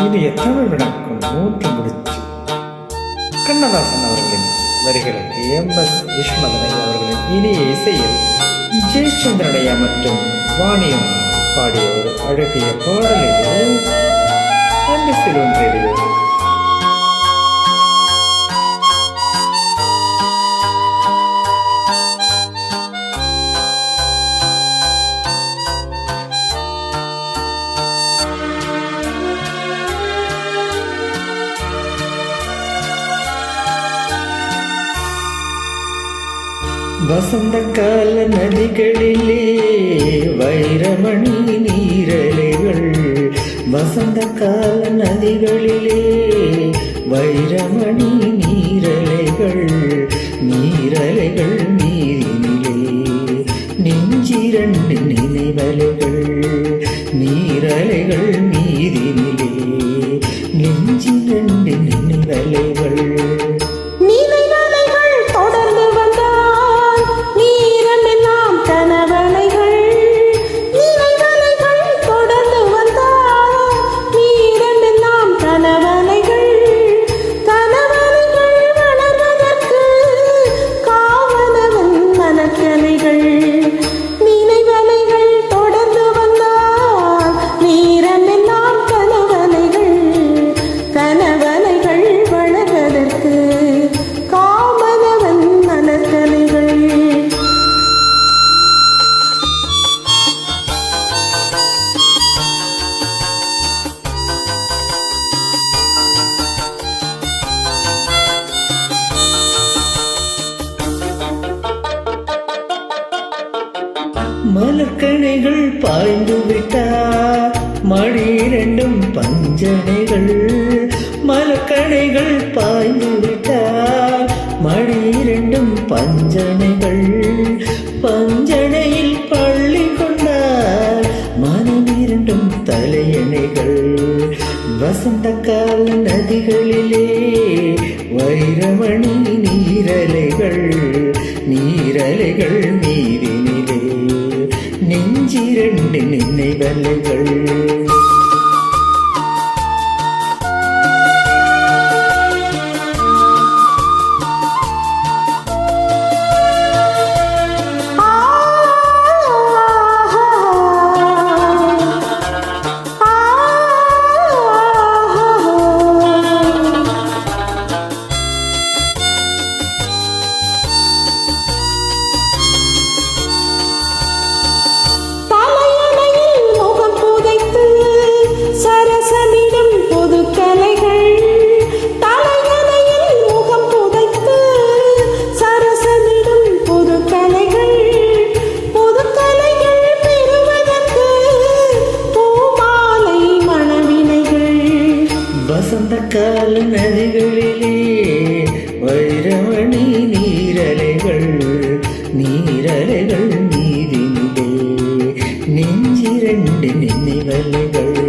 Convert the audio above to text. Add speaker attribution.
Speaker 1: இனிய தமிழ் விளக்கம் மூன்று முடிச்சு கண்ணதாசன் அவர்களின் வரிகளுக்கு எம் எஸ் விஸ்வநாதன் அவர்களின் இனிய இசையில் ஜெயச்சந்திரனையா மற்றும் வாணியம் பாடிய ஒரு அழகிய பாடலில் நன்றி வசந்த கால நதிகளிலே வைரமணி நீரலைகள். வசந்த கால நதிகளிலே வைரமணி நீரலைகள். நீரலைகள் நீரினிலே நெஞ்சிரண்டு நினைவலைகள். நீரலைகள் நீரினிலே மலர்கணைகள் பாய்ந்து விட்டார் மழை இரண்டும் பஞ்சனைகள். மலர்கணைகள் பாய்ந்து விட்டார் மழை இரண்டும் பஞ்சனைகள். பஞ்சனையில் பள்ளி கொண்டார் மனம் இரண்டும் தலையணைகள். வசந்த கால நதிகளிலே வைரமணி நீரலைகள் நீரலைகள் நீரினிலே நெஞ்சிரண்டு நினைவலைகள். வசந்த கால நதிகளிலே வைரமணி நீரலைகள் நீரலைகள் நீரினிலே நெஞ்சிரண்டு நினைவலைகள்